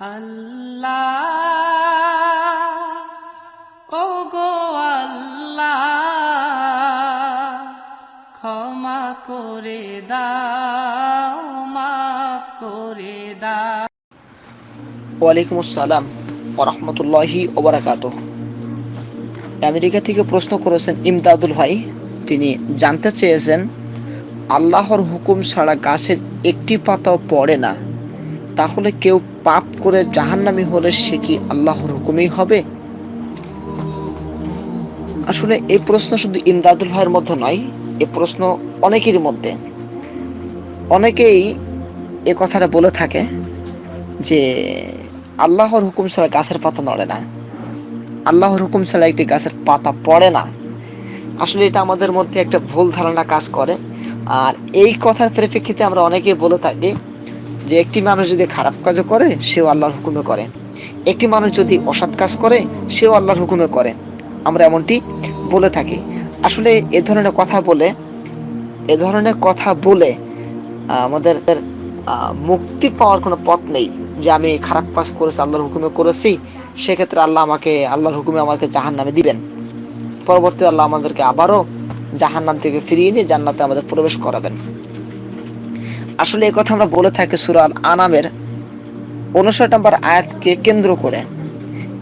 আল্লাহ ও গো আল্লাহ, ক্ষমা করে দাও, মাফ করে দাও। ওয়ালাইকুম আসসালাম ওরহমতুল্লাহি ওবরাকাত আমেরিকা থেকে প্রশ্ন করেছেন ইমদাদুল ভাই, তিনি জানতে চেয়েছেন, আল্লাহর হুকুম ছাড়া গাছের একটি পাতাও পড়ে না। তাহলে কেউ পাপ করে জাহান্নামি হলে সে কি আল্লাহর হুকুমেই হবে? আসলে এই প্রশ্ন শুধু ইমদাদুল ভাইয়ের মধ্যে নয়, এ প্রশ্ন অনেকের মধ্যে। অনেকেই এ কথাটা বলে থাকে যে, আল্লাহর হুকুম ছাড়া গাছের পাতা নড়ে না। আল্লাহর হুকুম ছাড়া একটি গাছের পাতা পড়ে না। আসলে এটা আমাদের মধ্যে একটা ভুল ধারণা কাজ করে। আর এই কথার পরিপ্রেক্ষিতে আমরা অনেকেই বলে থাকি যে একটি মানুষ যদি খারাপ কাজও করে, সেও আল্লাহর হুকুমে করে। একটি মানুষ যদি অসৎ কাজ করে, সেও আল্লাহর হুকুমে করে। আমরা এমনটি বলে থাকি। আসলে এ ধরনের কথা বলে, এ ধরনের কথা বলে আমাদের মুক্তি পাওয়ার কোনো পথ নেই যে আমি খারাপ কাজ করেছি, আল্লাহর হুকুমে করেছি, সেক্ষেত্রে আল্লাহ আমাকে, আল্লাহর হুকুমে আমাকে জাহান নামে দিবেন। পরবর্তী আল্লাহ আমাদেরকে আবারও জাহান নাম থেকে ফিরিয়ে নিয়ে জান্নাতে আমাদের প্রবেশ করাবেন। আসলে এই কথা আমরা বলে থাকি সুরাল আনামের উনষাট নম্বর আয়াতকে কেন্দ্র করে।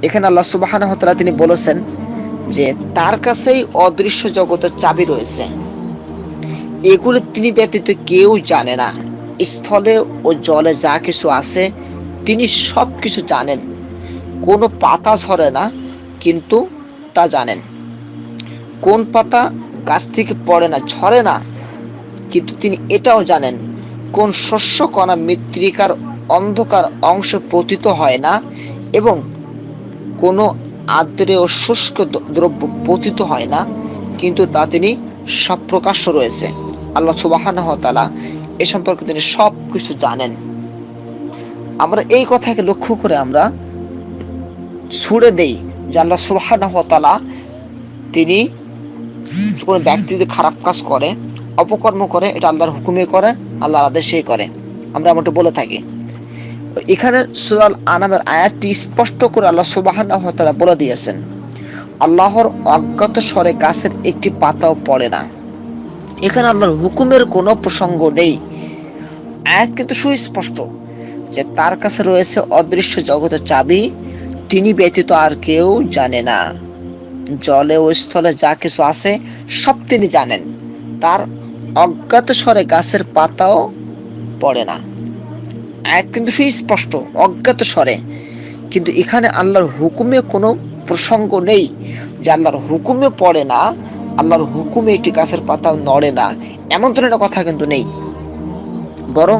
এখানে আল্লাহ সুবাহ তিনি বলেছেন যে, তার কাছেই অদৃশ্য জগতের চাবি রয়েছে। এগুলো তিনি ব্যতীত কেউ জানে না। স্থলে ও জলে যা কিছু আছে, তিনি সব কিছু জানেন। কোনো পাতা ঝরে না, কিন্তু তা জানেন। কোন পাতা গাছ থেকে পড়ে না, ঝরে না, কিন্তু তিনি এটাও জানেন। কোন শস্য কণা মৃত্তিকার অন্ধকার অংশে পতিত হয় না এবং কোনো আদ্রে ও শুষ্ক দ্রব্য পতিত হয় না, কিন্তু তা তিনি সব প্রকাশ্য রয়েছে। আল্লাহ তাআলা এ সম্পর্কে তিনি সব কিছু জানেন। আমরা এই কথাকে লক্ষ্য করে আমরা ছুড়ে দেই যে আল্লাহ তাআলা তিনি কোনো ব্যক্তি যদি খারাপ কাজ করে অপকর্ম করে, এটা আল্লাহর হুকুমে করে, আল্লাহর আদেশেই করে। আমরা এমনটা বলে থাকি। এখানে সুরাল আনামের আয়াতটি স্পষ্ট করে আল্লাহ সুবাহানাহ তাআলা বলে দিয়েছেন, আল্লাহর অজ্ঞাত স্বরে গাছের একটি পাতাও পড়ে না। এখানে আল্লাহর হুকুমের কোনো প্রসঙ্গ নেই। আয়াত কিন্তু সুস্পষ্ট, যে তার কাছে রয়েছে অদৃশ্য জগতের চাবি, তিনি ব্যতীত আর কেউ জানে না। জলে ও স্থলে যা কিছু আছে, সব তিনি জানেন। তার অজ্ঞাত স্বরে গাছের পাতাও পড়ে না। আয়াত কিন্তু সুস্পষ্ট অজ্ঞাত স্বরে। কিন্তু এখানে আল্লাহর হুকুমে কোনো প্রসঙ্গ নেই যে আল্লাহর হুকুমে পড়ে না, আল্লাহর হুকুমে একটি গাছের পাতাও নড়ে না, এমন ধরনের কথা কিন্তু নেই। বরং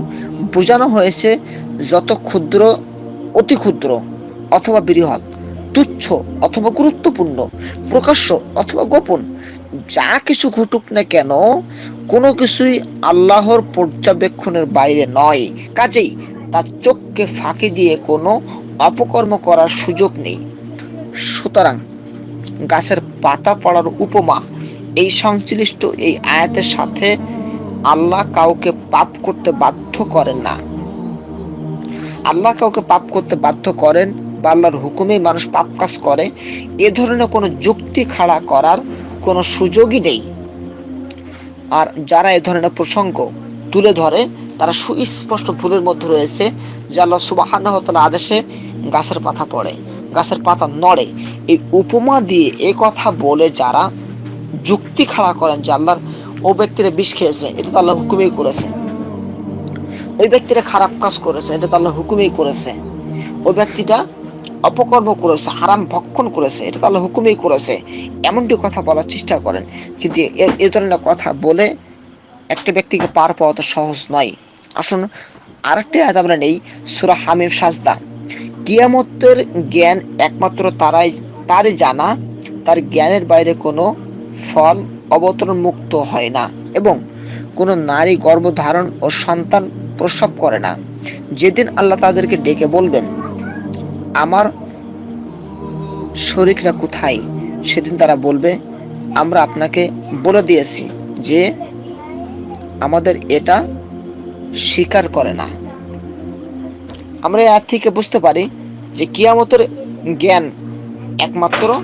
বোঝানো হয়েছে যত ক্ষুদ্র, অতি ক্ষুদ্র অথবা বৃহৎ, তুচ্ছ অথবা গুরুত্বপূর্ণ, প্রকাশ্য অথবা গোপন, যা কিছু ঘটুক না কেন কোনো কিছুই আল্লাহর পর্যবেক্ষণের বাইরে নয়। কাজেই তার চোখকে ফাঁকি দিয়ে কোনো অপকর্ম করার সুযোগ নেই। সুতরাং গাছের পাতা পড়ার উপমা, এই সংশ্লিষ্ট এই আয়াতের সাথে আল্লাহ কাউকে পাপ করতে বাধ্য করেন না। আল্লাহ কাউকে পাপ করতে বাধ্য করেন বা আল্লাহর হুকুমে মানুষ পাপ কাজ করে, এ ধরনের কোনো যুক্তি খাড়া করার কোনো সুযোগই নেই। আর যারা এ ধরনের প্রসঙ্গ তুলে ধরে, তারা সুস্পষ্ট ভুলের মধ্যে রয়েছে যে আল্লাহ সুবাহান্নাহ তাআলা আদেশে গাছের পাতা পড়ে, গাছের পাতা নড়ে। এই উপমা দিয়ে এ কথা বলে যারা যুক্তি খাড়া করেন যে আল্লাহর ও ব্যক্তিরা বিষ খেয়েছে, এটা তো আল্লাহর হুকুমেই করেছে। ওই ব্যক্তিরা খারাপ কাজ করেছে, এটা তো আল্লাহর হুকুমেই করেছে। ওই ব্যক্তিটা অপকর্ম করেছে, হারাম ভক্ষণ করেছে এটা তো আল্লাহ হুকুমেই করেছে। এমনটি কথা বলার চেষ্টা করেন। কিন্তু এ ধরনের কথা বলে একটা ব্যক্তিকে পার পাওয়া তো সহজ নয়। আসুন, আরেকটি আয়াত আমরা নেই, সুরা হামিম সাজদা। কিয়ামতের জ্ঞান একমাত্র তারাই, তারই জানা, তার জ্ঞানের বাইরে কোনো ফল অবতরণ মুক্ত হয় না এবং কোনো নারী গর্ভধারণ ও সন্তান প্রসব করে না। যেদিন আল্লাহ তাদেরকে ডেকে বলবেন আমার শরীররা কোথায়? সেদিন তারা বলবে, আমরা আপনাকে বলে দিয়েছি যে আমাদের এটা স্বীকার করে না। আমরা এর থেকে বুঝতে পারি যে কিয়ামতের জ্ঞান একমাত্র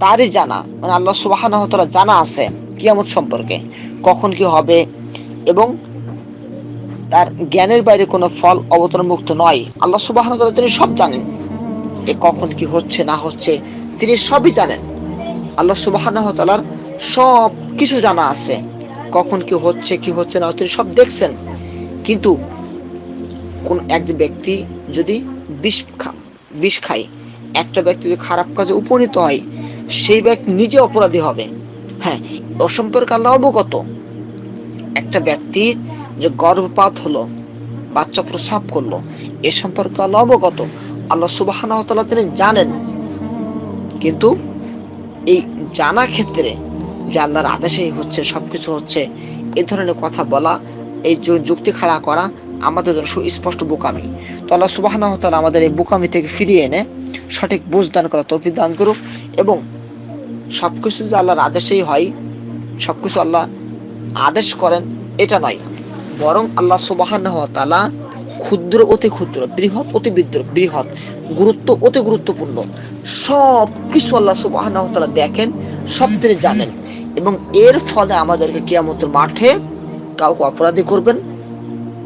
তারই জানা। মানে আল্লাহ সুবাহানা জানা আছে কিয়ামত সম্পর্কে, কখন কি হবে এবং তার জ্ঞানের বাইরে কোনো ফল অবতরণ মুক্ত নয়। আল্লাহ সুবাহ তিনি সব জানেন। এ কখন কি হচ্ছে, না হচ্ছে, তিনি সবই জানেন। আল্লাহ সুবাহ সব কিছু জানা আছে। কখন কি হচ্ছে কি হচ্ছে না তিনি সব দেখছেন। কিন্তু কোন এক ব্যক্তি যদি বিষ বিষ খায়, একটা ব্যক্তি যদি খারাপ কাজে উপনীত হয়, সেই ব্যক্তি নিজে অপরাধী হবে। হ্যাঁ ও সম্পর্কে আল্লাহ অবগত। একটা ব্যক্তির যে গর্ভপাত হলো, বাচ্চা প্রসাব করল, এ সম্পর্কে আল্লাহ অবগত। আল্লাহ সুবাহ তিনি জানেন। কিন্তু এই জানা ক্ষেত্রে যে আল্লাহর আদেশেই হচ্ছে, সবকিছু হচ্ছে, এ ধরনের কথা বলা, এই যুক্তি খাড়া করা আমাদের জন্য সুস্পষ্ট বোকামি। তো আল্লাহ সুবাহ আমাদের এই বোকামি থেকে ফিরিয়ে এনে সঠিক বুঝ দান করা তৌফিক দান করুক এবং সবকিছু যে আল্লাহর আদেশেই হয়, সবকিছু আল্লাহ আদেশ করেন, এটা নয়। বরং আল্লাহ সুবাহান্নাহ তালা ক্ষুদ্র অতি ক্ষুদ্র, বৃহৎ অতি বৃহৎ, গুরুত্ব অতি গুরুত্বপূর্ণ সব কিছু আল্লাহ সুবাহান্নাহ তালা দেখেন, সব তিনি জানেন এবং এর ফলে আমাদেরকে কেয়ামতের মাঠে কাউকে অপরাধী করবেন,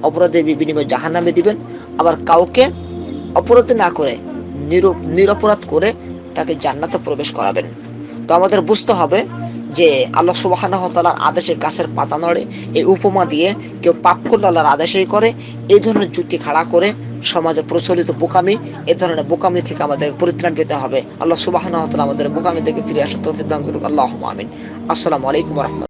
অপরাধের বিনিময়ে জাহান্নামে দিবেন, আবার কাউকে অপরাধী না করে নির নিরপরাধ করে তাকে জান্নাতে প্রবেশ করাবেন। তো আমাদের বুঝতে হবে যে আল্লাহ সুবাহানা তালার আদেশে গাছের পাতা নড়ে, এই উপমা দিয়ে কেউ পাপ করলে আল্লাহর আদেশেই করে, এই ধরনের যুক্তি খাড়া করে সমাজে প্রচলিত বোকামি, এ ধরনের বোকামি থেকে আমাদের পরিত্রাণ পেতে হবে। আল্লাহ সুবাহানা তালা আমাদের বোকামি থেকে ফিরে আসা তৌফিক দান করুক। আল্লাহ আমিন। আসসালামু আলাইকুম রহমতুল্লাহ।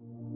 Thank you.